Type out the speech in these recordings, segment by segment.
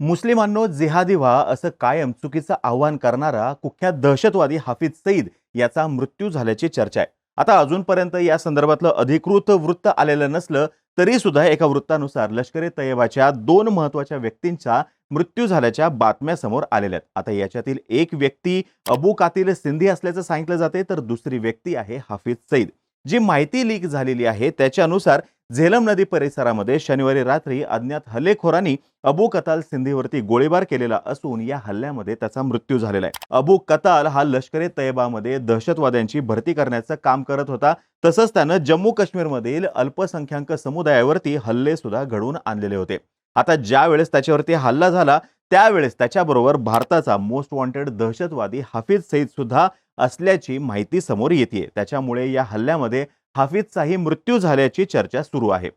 मुस्लिमांनो जिहादी व्हा असं कायम चुकीचं आव्हान करणारा कुख्यात दहशतवादी हाफिज सईद याचा मृत्यू झाल्याची चर्चा आहे. आता अजूनपर्यंत या संदर्भातलं अधिकृत वृत्त आलेलं नसलं तरी सुद्धा एका वृत्तानुसार लष्कर ए दोन महत्त्वाच्या व्यक्तींचा मृत्यू झाल्याच्या बातम्या समोर आलेल्या आहेत. आता याच्यातील एक व्यक्ती अबू कातील सिंधी असल्याचं सांगितलं जाते तर दुसरी व्यक्ती आहे हाफिज सईद. जी माहिती लीक झालेली आहे त्याच्यानुसार झेलम नदी परिसरामध्ये शनिवारी रात्री अज्ञात हल्लेखोरांनी अबू कताल सिंधीवरती गोळीबार केलेला असून या हल्ल्यामध्ये त्याचा मृत्यू झालेला आहे. अबू कताल हा लष्कर ए तयबामध्ये दहशतवाद्यांची भरती करण्याचं काम करत होता. तसंच त्यानं जम्मू काश्मीरमधील अल्पसंख्याक समुदायावरती हल्ले सुद्धा घडवून आणलेले होते. आता ज्या वेळेस त्याच्यावरती हल्ला झाला त्यावेळेस त्याच्याबरोबर भारताचा मोस्ट वॉन्टेड दहशतवादी हाफिज सईद सुद्धा असल्याची माहिती समोर येते त्याच्यामुळे या हल्ल्यामध्ये हाफिजचाही मृत्यू झाल्याची चर्चा सुरू आहे.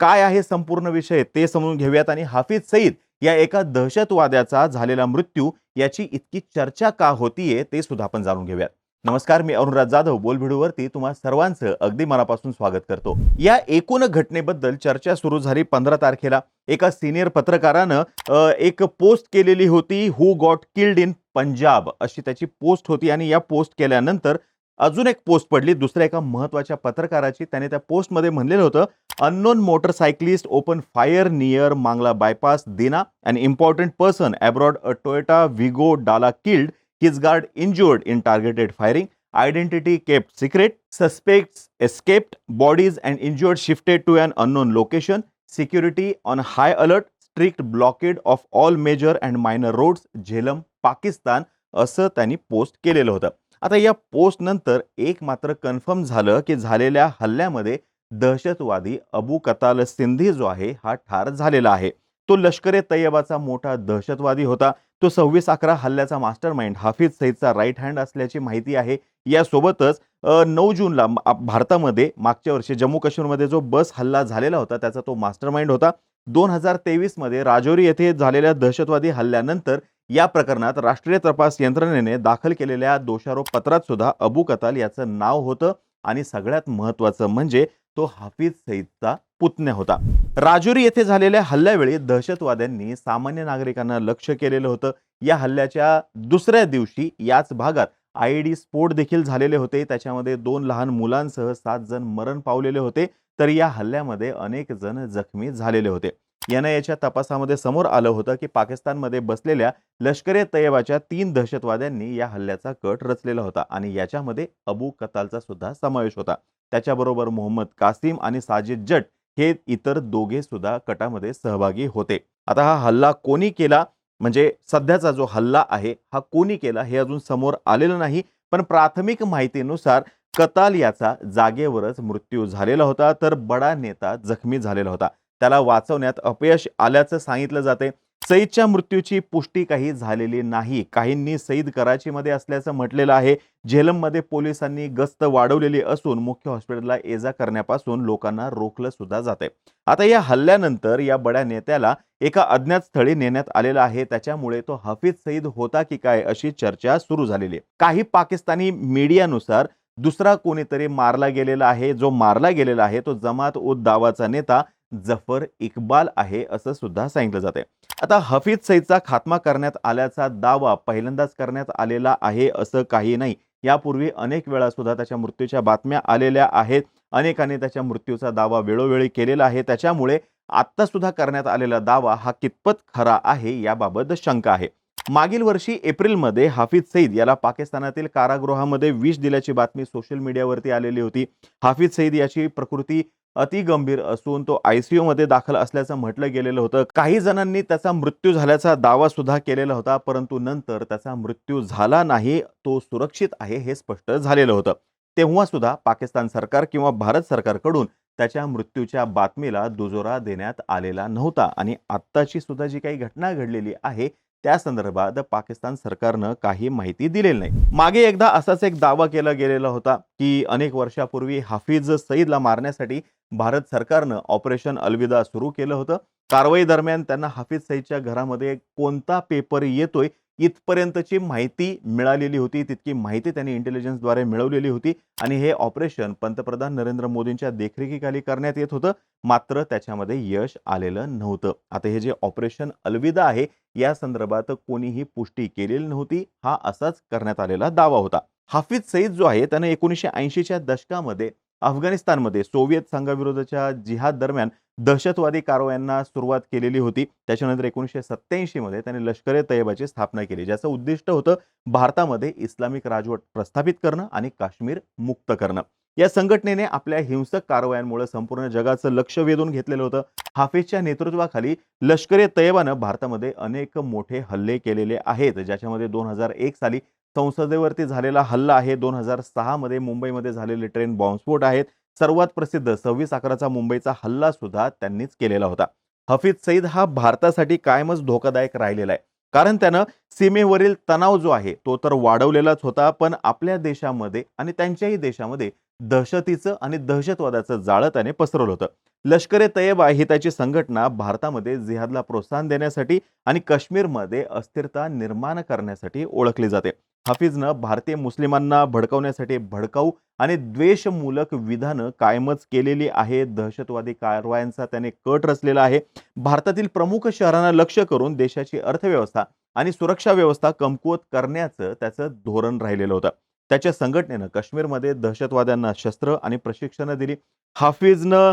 काय आहे संपूर्ण विषय ते समजून घेऊयात आणि हाफिज सईद या एका दहशतवाद्याचा झालेला मृत्यू याची इतकी चर्चा का होतीये ते सुद्धा आपण जाणून घेऊयात. नमस्कार मी अरुणराज जाधव. बोलभिडूवरती तुम्हा सर्वांचं अगदी मनापासून स्वागत करतो. या एकूण घटनेबद्दल चर्चा सुरू झाली पंधरा तारखेला. एका सिनियर पत्रकारानं एक पोस्ट केलेली होती who got killed in Punjab अशी त्याची पोस्ट होती आणि या पोस्ट केल्यानंतर अजून एक पोस्ट पडली दुसऱ्या एका महत्त्वाच्या पत्रकाराची. त्याने त्या पोस्टमध्ये म्हणलेलं होतं unknown motorcyclist open fire near Mangla bypass Dina an important person abroad a Toyota Vigo डाला killed his guard injured in targeted firing identity kept secret suspects escaped bodies and injured shifted to an unknown location security on high alert strict blockade of all major and minor roads Jhelum Pakistan असं त्यांनी post केलेलं होतं. आता या post नंतर एक मात्र confirm झालं की झालेल्या हल्ल्यामध्ये दहशतवादी अबू कताल सिंधी जो आहे हा ठार झालेला आहे. तो लष्कर ए तय्यबाचा मोठा दहशतवादी होता. तो सव्वीस अकरा हल्ल्याचा मास्टर माइंड हाफिज सईदचा राईट हँड असल्याची माहिती आहे. यासोबतच नऊ जूनला भारतामध्ये मागच्या वर्षी जम्मू काश्मीरमध्ये जो बस हल्ला झालेला होता त्याचा तो मास्टर माइंड होता. दोन हजार तेवीसमध्ये राजौरी येथे झालेल्या दहशतवादी हल्ल्यानंतर या प्रकरणात राष्ट्रीय तपास यंत्रणेने दाखल केलेल्या दोषारोप पत्रात सुद्धा अबू कताल याचं नाव होतं आणि सगळ्यात महत्त्वाचं म्हणजे तो हाफिज सईदचा पुतण्या होता. राजुरी येथे झालेल्या हल्ल्यावेळी दहशतवाद्यांनी सामान्य नागरिकांना लक्ष केलेलं होतं. या हल्ल्याच्या दुसऱ्या दिवशी याच भागात आय डी स्फोट देखील झालेले होते. त्याच्यामध्ये दोन लहान मुलांसह सात जण मरण पावलेले होते. तर या हल्ल्यामध्ये अनेक जण जखमी झालेले होते. याच्या तपासामध्ये समोर आलं होतं की पाकिस्तानमध्ये बसलेल्या लष्कर ए तय्यबाच्या तीन दहशतवाद्यांनी या हल्ल्याचा कट रचलेला होता आणि याच्यामध्ये अबू कतालचा सुद्धा समावेश होता. त्याच्याबरोबर मोहम्मद कासिम आणि साजिद जट हे इतर दोघे सुद्धा कटामध्ये सहभागी होते. आता हा हल्ला कोणी केला? म्हणजे सध्याचा जो हल्ला आहे हा कोणी केला हे अजून समोर आलेलं नाही पण प्राथमिक माहितीनुसार कताल याचा जागेवरच मृत्यू झालेला होता तर बडा नेता जखमी झालेला होता. त्याला वाचवण्यात अपयश आल्याचं सांगितलं जाते. सईदच्या मृत्यूची पुष्टी काही झालेली नाही. काहींनी सईद कराचीमध्ये असल्याचं म्हटलेलं आहे. झेलममध्ये पोलिसांनी गस्त वाढवलेली असून मुख्य हॉस्पिटलला ये जा करण्यापासून लोकांना रोखलं सुद्धा जाते. आता या हल्ल्यानंतर या बड्या नेत्याला एका अज्ञात स्थळी नेण्यात आलेला आहे. त्याच्यामुळे तो हफीज सईद होता की काय अशी चर्चा सुरू झालेली आहे. काही पाकिस्तानी मीडियानुसार दुसरा कोणीतरी मारला गेलेला आहे. जो मारला गेलेला आहे तो जमात उद दावाचा नेता जफर इक्बाल आहे असं सुद्धा सांगितलं जाते आता हफीज सईदचा खात्मा करण्यात आल्याचा दावा पहिल्यांदाच करण्यात आलेला आहे असं काही नाही. यापूर्वी अनेक वेळा सुद्धा त्याच्या मृत्यूच्या बातम्या आलेल्या आहेत. अनेकांनी त्याच्या मृत्यूचा दावा वेळोवेळी केलेला आहे. त्याच्यामुळे आत्ता सुद्धा करण्यात आलेला दावा हा कितपत खरा आहे याबाबत शंका आहे. मागील वर्षी एप्रिलमध्ये हाफिज सईद याला पाकिस्तानातील कारागृहामध्ये विष दिल्याची बातमी सोशल मीडियावरती आलेली होती. हाफिज सईद याची प्रकृती अति गंभीर असून तो आयसीयू मध्ये दाखल असल्याचं म्हटलं गेलेलं होतं. काही जणांनी त्याचा मृत्यू झाल्याचा दावा सुद्धा केलेला होता परंतु नंतर त्याचा मृत्यू झाला नाही तो सुरक्षित आहे हे स्पष्ट झालेलं होतं. तेव्हा सुद्धा पाकिस्तान सरकार किंवा भारत सरकारकडून त्याच्या मृत्यूच्या बातमीला दुजोरा देण्यात आलेला नव्हता आणि आत्ताची सुद्धा जी काही घटना घडलेली आहे त्या संदर्भात पाकिस्तान सरकारनं काही माहिती दिलेली नाही. मागे एकदा असाच एक दावा केला गेलेला होता की अनेक वर्षापूर्वी हाफिज सईदला मारण्यासाठी भारत सरकारनं ऑपरेशन अलविदा सुरू केलं होतं. कारवाई दरम्यान त्यांना हाफिज सईदच्या घरामध्ये कोणता पेपर येतोय इथपर्यंतची माहिती मिळालेली होती. तितकी माहिती त्यांनी इंटेलिजन्सद्वारे मिळवलेली होती आणि हे ऑपरेशन पंतप्रधान नरेंद्र मोदींच्या देखरेखीखाली करण्यात येत होतं. मात्र त्याच्यामध्ये यश आलेलं नव्हतं. आता हे जे ऑपरेशन अलविदा आहे या संदर्भात कोणीही पुष्टी केलेली नव्हती. हा असाच करण्यात आलेला दावा होता. हाफिज सईद जो आहे त्यानं एकोणीसशे ऐंशीच्या दशकामध्ये अफगाणिस्तानमध्ये सोव्हिएत संघाविरोधाच्या जिहाद दरम्यान दहशतवादी कारवायांना सुरुवात केलेली होती. त्याच्यानंतर एकोणीसशे सत्त्याऐंशीमध्ये त्याने लष्कर ए स्थापना केली ज्याचं उद्दिष्ट होतं भारतामध्ये इस्लामिक राजवट प्रस्थापित करणं आणि काश्मीर मुक्त करणं. या संघटनेने आपल्या हिंसक कारवायांमुळे संपूर्ण जगाचं लक्ष वेधून घेतलेलं होतं. हाफिजच्या नेतृत्वाखाली लष्कर ए भारतामध्ये अनेक मोठे हल्ले केलेले आहेत. ज्याच्यामध्ये दोन हजार एक साली संसदेवरती झालेला हल्ला आहे. दोन हजार सहामध्ये मुंबईमध्ये झालेले ट्रेन बॉम्बस्फोट आहेत. सर्वात प्रसिद्ध सव्वीस अकराचा मुंबईचा हल्ला सुद्धा त्यांनीच केलेला होता. हफीज सईद हा भारतासाठी कायमच धोकादायक राहिलेला आहे. कारण त्यानं सीमेवरील तणाव जो आहे तो तर वाढवलेलाच होता. पण आपल्या देशामध्ये आणि त्यांच्याही देशामध्ये दहशतीचं आणि दहशतवादाचं जाळं त्याने पसरवलं होतं. लष्कर ए तय्यबा ही त्याची संघटना भारतामध्ये जिहादला प्रोत्साहन देण्यासाठी आणि काश्मीरमध्ये अस्थिरता निर्माण करण्यासाठी ओळखली जाते. हाफिजनं भारतीय मुस्लिमांना भडकवण्यासाठी भडकाऊ आणि द्वेषमूलक विधानं कायमच केलेली आहे. दहशतवादी कारवायांचा त्याने कट रचलेला आहे. भारतातील प्रमुख शहरांना लक्ष करून देशाची अर्थव्यवस्था आणि सुरक्षा व्यवस्था कमकुवत करण्याचं त्याचं धोरण राहिलेलं होतं. त्याच्या संघटनेनं काश्मीरमध्ये दहशतवाद्यांना शस्त्र आणि प्रशिक्षणं दिली. हाफिजनं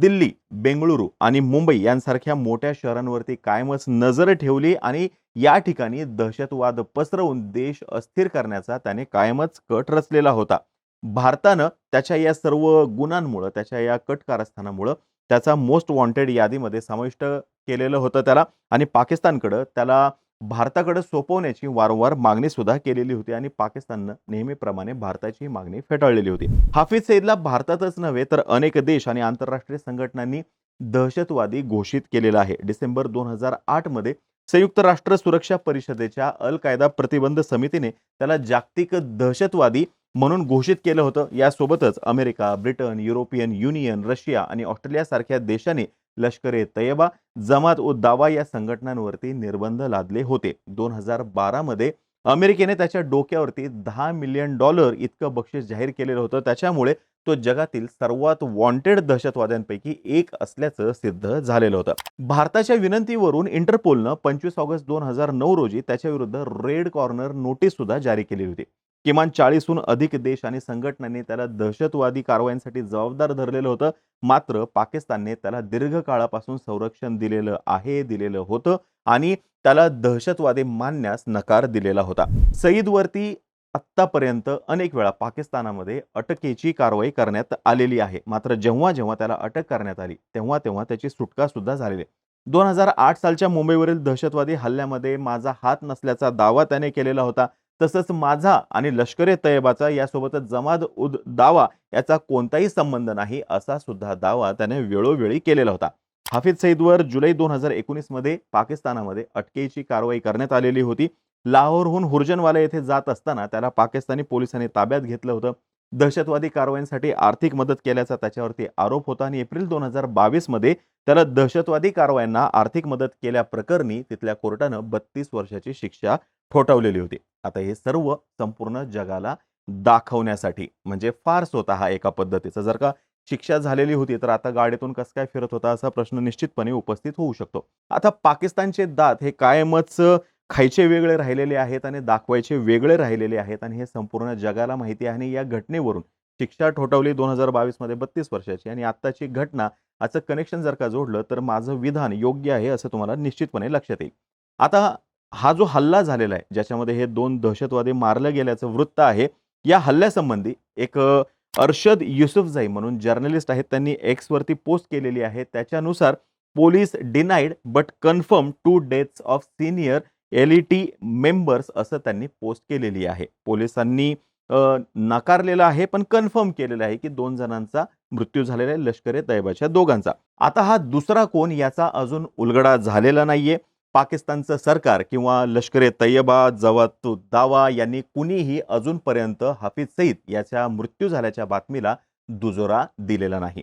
दिल्ली बेंगळुरू आणि मुंबई यांसारख्या मोठ्या शहरांवरती कायमच नजर ठेवली आणि या ठिकाणी दहशतवाद पसरवून देश अस्थिर करण्याचा त्याने कायमच कट रचलेला होता. भारतानं त्याच्या या सर्व गुणांमुळं त्याच्या या कट कारस्थानामुळं त्याचा मोस्ट वॉन्टेड यादीमध्ये समाविष्ट केलेलं होतं त्याला आणि पाकिस्तानकडं त्याला भारताकडे सोपवण्याची वारंवार मागणी सुद्धा केलेली होती आणि पाकिस्ताननं नेहमीप्रमाणे भारताची मागणी फेटाळलेली होती. हाफिज सईदला भारतातच नव्हे तर अनेक देश आणि आंतरराष्ट्रीय संघटनांनी दहशतवादी घोषित केलेला आहे. डिसेंबर दोन हजार आठमध्ये संयुक्त राष्ट्र सुरक्षा परिषदेच्या अल कायदा प्रतिबंध समितीने त्याला जागतिक दहशतवादी म्हणून घोषित केलं होतं. यासोबतच America Britain European Union Russia आणि ऑस्ट्रेलियासारख्या देशांनी लष्कर ए तयबा जमात उद दावा या संघटनांवरती निर्बंध लादले होते. दोन हजार बारामध्ये अमेरिकेने त्याच्या डोक्यावरती दहा मिलियन डॉलर इतकं बक्षीस जाहीर केलेलं होतं. त्याच्यामुळे तो जगातील सर्वात वॉन्टेड दहशतवाद्यांपैकी एक असल्याचं सिद्ध झालेलं होतं. भारताच्या विनंतीवरून इंटरपोलनं पंचवीस ऑगस्ट दोन हजार नऊ रोजी त्याच्या विरुद्ध रेड कॉर्नर नोटीस सुद्धा जारी केली होती. किमान चाळीसहून अधिक देश आणि संघटनांनी त्याला दहशतवादी कारवायांसाठी जबाबदार धरलेलं होतं. मात्र पाकिस्तानने त्याला दीर्घकाळापासून संरक्षण दिलेलं आहे दिलेलं होतं आणि त्याला दहशतवादी मानण्यास नकार दिलेला होता. सईदवरती आत्तापर्यंत अनेक वेळा पाकिस्तानामध्ये अटकेची कारवाई करण्यात आलेली आहे. मात्र जेव्हा जेव्हा त्याला अटक करण्यात आली तेव्हा तेव्हा त्याची सुटका सुद्धा झालेली आहे. दोन हजार आठ सालच्या मुंबईवरील दहशतवादी हल्ल्यामध्ये माझा हात नसल्याचा दावा त्याने केलेला होता. तसंच माझा आणि लष्कर ए यासोबतच जमात उद दावा याचा कोणताही संबंध नाही असा सुद्धा दावा त्याने वेळोवेळी केलेला होता. हाफिज सईदवर जुलै दोन हजार एकोणीसमध्ये पाकिस्तानामध्ये अटकेची कारवाई करण्यात आलेली होती. लाहोरहून हुर्जनवाला येथे जात असताना त्याला पाकिस्तानी पोलिसांनी ताब्यात घेतलं होतं. दहशतवादी कारवायांसाठी आर्थिक मदत केल्याचा त्याच्यावरती आरोप होता आणि एप्रिल दोन हजार बावीसमध्ये त्याला दहशतवादी कारवायांना आर्थिक मदत केल्याप्रकरणी तिथल्या कोर्टानं बत्तीस वर्षाची शिक्षा ठोठावलेली होती. आता हे सर्व संपूर्ण जगाला दाखवण्यासाठी म्हणजे फार स्वतः हा एका पद्धतीचा जर का शिक्षा झालेली होती तर आता गाडीतून कसं काय फिरत होता असा प्रश्न निश्चितपणे उपस्थित होऊ शकतो. आता पाकिस्तानचे दात हे कायमच खायचे वेगळे राहिलेले आहेत आणि दाखवायचे वेगळे राहिलेले आहेत आणि हे संपूर्ण जगाला माहिती आहे आणि या घटनेवरून शिक्षा ठोठावली दोन हजार बावीसमध्ये बत्तीस वर्षाची आणि आत्ताची घटना याचं कनेक्शन जर का जोडलं तर माझं विधान योग्य आहे असं तुम्हाला निश्चितपणे लक्षात येईल. आता हा जो हल्ला झालेला आहे ज्याच्यामध्ये हे दोन दहशतवादी मारलं गेल्याचं वृत्त आहे या हल्ल्यासंबंधी एक अ, अर्शद युसुफजाई म्हणून जर्नलिस्ट आहेत त्यांनी एक्सवरती पोस्ट केलेली आहे. त्याच्यानुसार police denied but confirm two deaths of senior L E T members असं त्यांनी पोस्ट केलेली आहे. पोलिसांनी नाकारलेलं आहे पण कन्फर्म केलेलं आहे की दोन जणांचा मृत्यू झालेला आहे लष्कर ए तैबाच्या दोघांचा. आता हा दुसरा कोण याचा अजून उलगडा झालेला नाहीये. पाकिस्तानचं सरकार किंवा लष्कर ए तैयबा जवात दावा यांनी कुणीही अजूनपर्यंत हाफिज सईद याच्या मृत्यू झाल्याच्या बातमीला दुजोरा दिलेला नाही.